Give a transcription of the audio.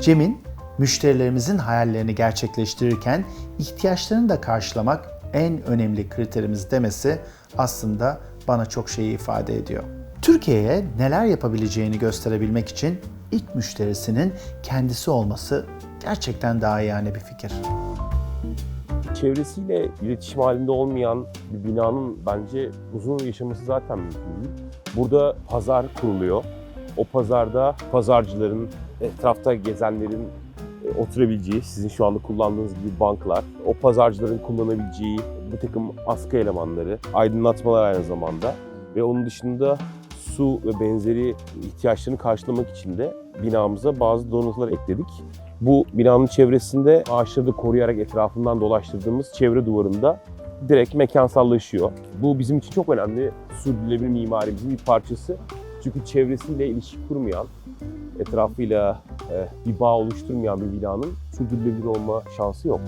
Cem'in müşterilerimizin hayallerini gerçekleştirirken ihtiyaçlarını da karşılamak en önemli kriterimiz demesi aslında bana çok şeyi ifade ediyor. Türkiye'ye neler yapabileceğini gösterebilmek için ilk müşterisinin kendisi olması gerçekten daha yani bir fikir. Çevresiyle iletişim halinde olmayan bir binanın bence uzun yaşaması zaten mümkün değil. Burada pazar kuruluyor. O pazarda pazarcıların, etrafta gezenlerin e, oturabileceği, sizin şu anda kullandığınız gibi banklar, o pazarcıların kullanabileceği bir takım askı elemanları, aydınlatmalar aynı zamanda ve onun dışında su ve benzeri ihtiyaçlarını karşılamak için de binamıza bazı donatılar ekledik. Bu binanın çevresinde ağaçları da koruyarak etrafından dolaştırdığımız çevre duvarında direkt mekansallaşıyor. Bu bizim için çok önemli sürdürülebilir mimarimizin bir parçası. Çünkü çevresiyle ilişki kurmayan, etrafıyla e, bir bağ oluşturmayan bir binanın sürdürülebilir olma şansı yok.